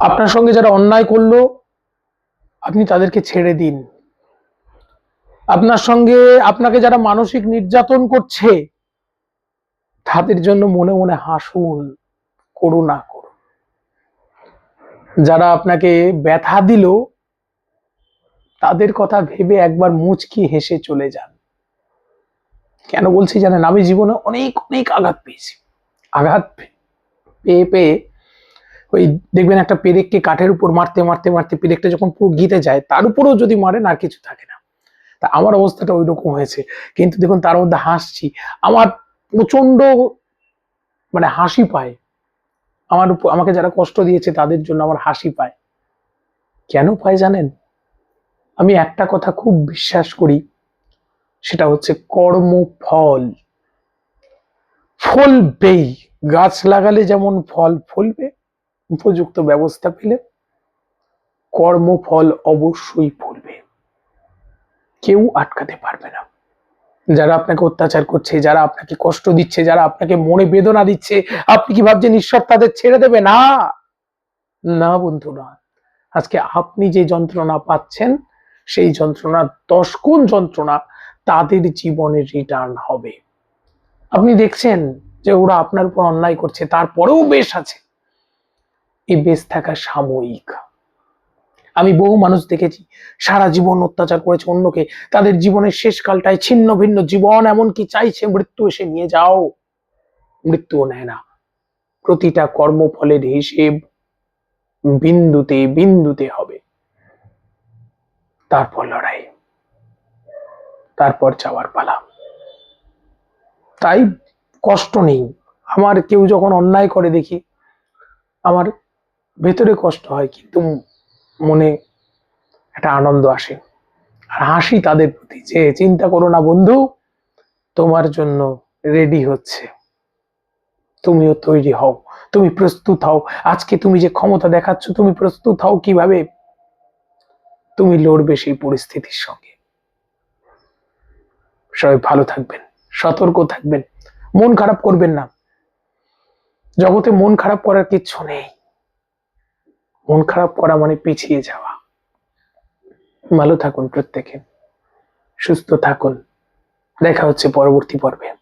আপনার সঙ্গে যারা অন্যায় করল, আপনি তাদেরকে ছেড়ে দিন। আপনার সঙ্গে আপনাকে যারা মানসিক নির্যাতন করছে, তাদের জন্য মনে মনে হাসুন করুণা করুন। যারা আপনাকে ব্যথা দিল, তাদের কথা ভেবে একবার মুচকি হেসে চলে যান। কেন বলছি জানেন? আমি জীবনে অনেক অনেক আঘাত পেয়েছি। আঘাত পেয়ে পেয়ে ওই দেখবেন একটা পেরেককে কাঠের উপর মারতে মারতে মারতে পেরেকটা যখন পুরো গিতে যায়, তার উপরেও যদি মারেন আর কিছু থাকে না। তা আমার অবস্থাটা ওই রকম হয়েছে। কিন্তু দেখুন, তার মধ্যে হাসছি। আমার প্রচণ্ড মানে হাসি পায়। আমার আমাকে যারা কষ্ট দিয়েছে, তাদের জন্য আমার হাসি পায়। কেন পায় জানেন? আমি একটা কথা খুব বিশ্বাস করি, সেটা হচ্ছে কর্মফল। ফলবেই। গাছ লাগালে যেমন ফল ফলবে উপযুক্ত ব্যবস্থা পেলে কর্মফল অবশ্যই ফলবে। কেউ আটকাতে পারবে না। যারা আপনাকে অত্যাচার করছে, যারা আপনাকে কষ্ট দিচ্ছে, যারা আপনাকে মনে বেদনা দিচ্ছে, আপনি কি ভাবছেন ঈশ্বর তাদের ছেড়ে দেবে? না। না বন্ধু, না। আজকে আপনি যে যন্ত্রণা পাচ্ছেন, সেই যন্ত্রণা দশ গুণ যন্ত্রণা তাদের জীবনে রিটার্ন হবে। আপনি দেখছেন যে ওরা আপনার উপর অন্যায় করছে, তারপরেও বেশ আছে। এই বেশ থাকা সাময়িক। আমি বহু মানুষ দেখেছি, সারা জীবন অত্যাচার করেছে অন্যকে, তাদের জীবনের শেষ কালটায় ছিন্ন ভিন্ন জীবন, এমনকি চাইছে মৃত্যু এসে নিয়ে যাও। মৃত্যুও নেয় না। প্রতিটা কর্মফলের হিসেব বিন্দুতে বিন্দুতে হবে। তারপর লড়াই। তারপর যাওয়ার পালা। তাই কষ্ট নেই। আমার কেউ যখন অন্যায় করে দেখি, আমার ভেতরে কষ্ট হয়, কিন্তু মনে একটা আনন্দ আসে। আর হাসি তাদের প্রতি যে, চিন্তা করো না বন্ধু, তোমার জন্য রেডি হচ্ছে। তুমিও তৈরি হও, তুমি প্রস্তুত হও। আজকে তুমি যে ক্ষমতা দেখাচ্ছ, তুমি প্রস্তুত হও কীভাবে? তুমি লড়বে সেই পরিস্থিতির সঙ্গে। সবাই ভালো থাকবেন, সতর্ক থাকবেন, মন খারাপ করবেন না। জগতে মন খারাপ করার কিচ্ছু নেই। মন খারাপ করা মানে পিছিয়ে যাওয়া। ভালো থাকুন প্রত্যেকে। সুস্থ থাকুন। দেখা হচ্ছে পরবর্তী পর্বে।